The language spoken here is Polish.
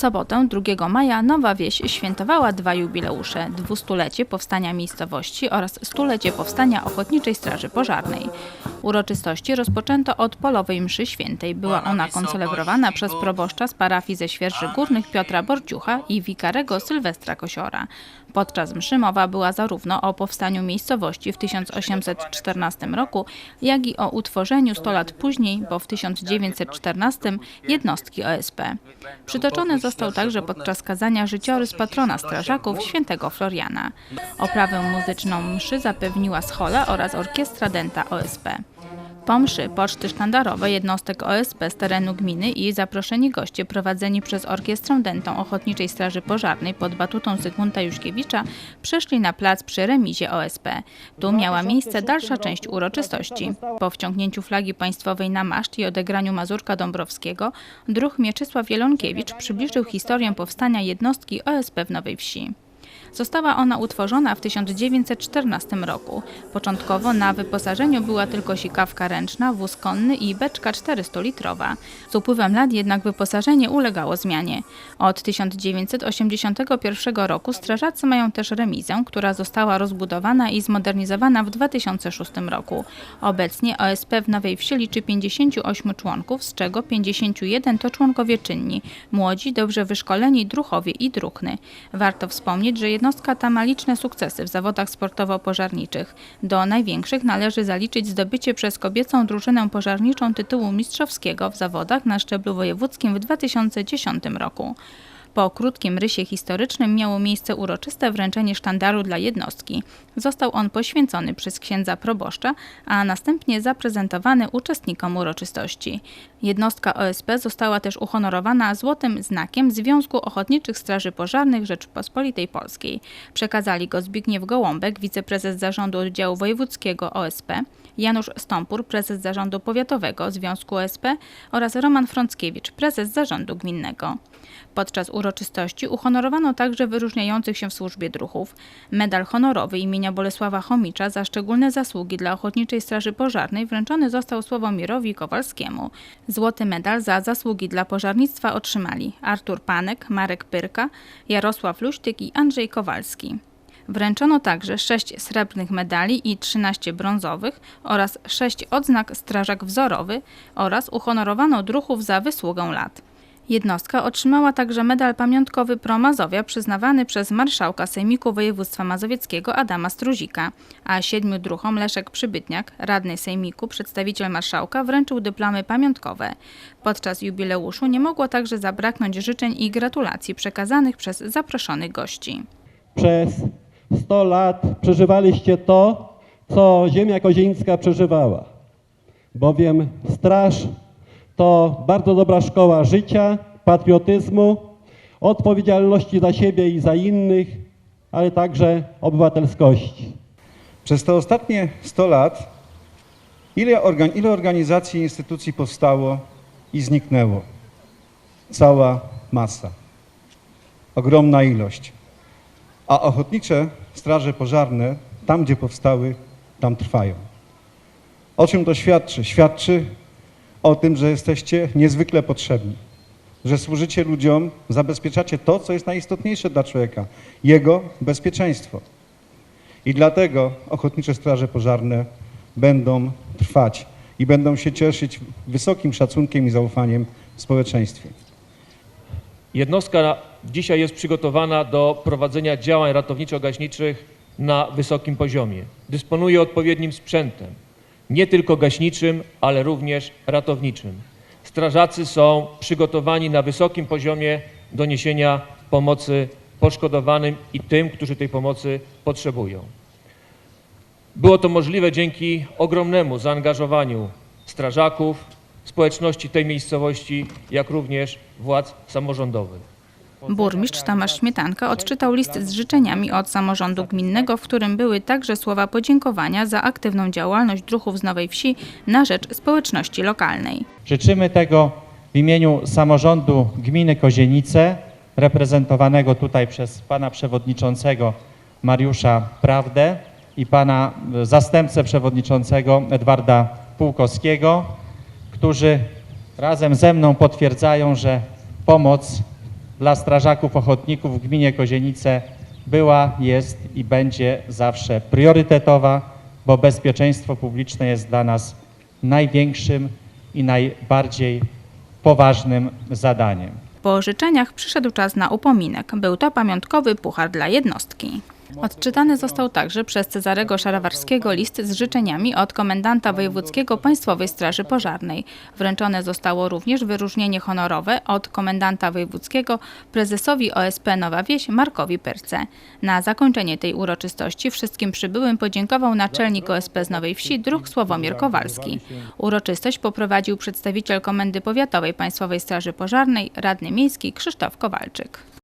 sobotę 2 maja Nowa Wieś świętowała dwa jubileusze: dwustulecie powstania miejscowości oraz stulecie powstania Ochotniczej Straży Pożarnej. Uroczystości rozpoczęto od polowej mszy świętej. Była ona koncelebrowana przez proboszcza z parafii ze Świerży Górnych Piotra Borciucha i wikarego Sylwestra Kosiora. Podczas mszy mowa była zarówno o powstaniu miejscowości w 1814 roku, jak i o utworzeniu 100 lat później, bo w 1914 jednostki OSP. Przytoczony został także podczas kazania życiorys patrona strażaków świętego Floriana. Oprawę muzyczną mszy zapewniła schola oraz orkiestra denta OSP. Po mszy poczty sztandarowe jednostek OSP z terenu gminy i zaproszeni goście prowadzeni przez Orkiestrę Dentą Ochotniczej Straży Pożarnej pod batutą Zygmunta Juszkiewicza przeszli na plac przy remizie OSP. Tu miała miejsce dalsza część uroczystości. Po wciągnięciu flagi państwowej na maszt i odegraniu Mazurka Dąbrowskiego, druh Mieczysław Jelonkiewicz przybliżył historię powstania jednostki OSP w Nowej Wsi. Została ona utworzona w 1914 roku. Początkowo na wyposażeniu była tylko sikawka ręczna, wóz konny i beczka 400-litrowa. Z upływem lat jednak wyposażenie ulegało zmianie. Od 1981 roku strażacy mają też remizę, która została rozbudowana i zmodernizowana w 2006 roku. Obecnie OSP w Nowej Wsi liczy 58 członków, z czego 51 to członkowie czynni, młodzi, dobrze wyszkoleni druchowie i druhny. Warto wspomnieć, że jednostka ta ma liczne sukcesy w zawodach sportowo-pożarniczych. Do największych należy zaliczyć zdobycie przez kobiecą drużynę pożarniczą tytułu mistrzowskiego w zawodach na szczeblu wojewódzkim w 2010 roku. Po krótkim rysie historycznym miało miejsce uroczyste wręczenie sztandaru dla jednostki. Został on poświęcony przez księdza proboszcza, a następnie zaprezentowany uczestnikom uroczystości. Jednostka OSP została też uhonorowana złotym znakiem Związku Ochotniczych Straży Pożarnych Rzeczypospolitej Polskiej. Przekazali go Zbigniew Gołąbek, wiceprezes zarządu oddziału wojewódzkiego OSP, Janusz Stąpur, prezes zarządu powiatowego Związku OSP oraz Roman Frąckiewicz, prezes zarządu gminnego. Podczas uroczystości uhonorowano także wyróżniających się w służbie druhów. Medal honorowy imienia Bolesława Chomicza za szczególne zasługi dla Ochotniczej Straży Pożarnej wręczony został Sławomirowi Kowalskiemu. Złoty medal za zasługi dla pożarnictwa otrzymali Artur Panek, Marek Pyrka, Jarosław Luśtyk i Andrzej Kowalski. Wręczono także 6 srebrnych medali i 13 brązowych oraz 6 odznak Strażak Wzorowy oraz uhonorowano druhów za wysługę lat. Jednostka otrzymała także medal pamiątkowy Pro Mazowia przyznawany przez marszałka Sejmiku Województwa Mazowieckiego Adama Struzika, a siedmiu druhom Leszek Przybytniak, radny Sejmiku, przedstawiciel marszałka wręczył dyplomy pamiątkowe. Podczas jubileuszu nie mogło także zabraknąć życzeń i gratulacji przekazanych przez zaproszonych gości. Przez 100 lat przeżywaliście to, co ziemia kozieńska przeżywała. Bowiem straż to bardzo dobra szkoła życia, patriotyzmu, odpowiedzialności za siebie i za innych, ale także obywatelskości. Przez te ostatnie 100 lat ile, organ, ile organizacji i instytucji powstało i zniknęło? Cała masa. Ogromna ilość. A ochotnicze straże pożarne, tam gdzie powstały, tam trwają. O czym to świadczy? Świadczy o tym, że jesteście niezwykle potrzebni. Że służycie ludziom, zabezpieczacie to, co jest najistotniejsze dla człowieka jego bezpieczeństwo. I dlatego Ochotnicze Straże Pożarne będą trwać i będą się cieszyć wysokim szacunkiem i zaufaniem w społeczeństwie. Jednostka dzisiaj jest przygotowana do prowadzenia działań ratowniczo-gaśniczych na wysokim poziomie. Dysponuje odpowiednim sprzętem, nie tylko gaśniczym, ale również ratowniczym. Strażacy są przygotowani na wysokim poziomie do niesienia pomocy poszkodowanym i tym, którzy tej pomocy potrzebują. Było to możliwe dzięki ogromnemu zaangażowaniu strażaków, społeczności tej miejscowości, jak również władz samorządowych. Burmistrz Tomasz Śmietanka odczytał list z życzeniami od samorządu gminnego, w którym były także słowa podziękowania za aktywną działalność druhów z Nowej Wsi na rzecz społeczności lokalnej. Życzymy tego w imieniu samorządu gminy Kozienice, reprezentowanego tutaj przez pana przewodniczącego Mariusza Prawdę i pana e, zastępcę przewodniczącego Edwarda Pułkowskiego, którzy razem ze mną potwierdzają, że pomoc dla strażaków ochotników w gminie Kozienice była, jest i będzie zawsze priorytetowa, bo bezpieczeństwo publiczne jest dla nas największym i najbardziej poważnym zadaniem. Po życzeniach przyszedł czas na upominek. Był to pamiątkowy puchar dla jednostki. Odczytany został także przez Cezarego Szarawarskiego list z życzeniami od komendanta wojewódzkiego Państwowej Straży Pożarnej. Wręczone zostało również wyróżnienie honorowe od komendanta wojewódzkiego prezesowi OSP Nowa Wieś Markowi Perce. Na zakończenie tej uroczystości wszystkim przybyłym podziękował naczelnik OSP z Nowej Wsi druh Sławomir Kowalski. Uroczystość poprowadził przedstawiciel Komendy Powiatowej Państwowej Straży Pożarnej, radny miejski Krzysztof Kowalczyk.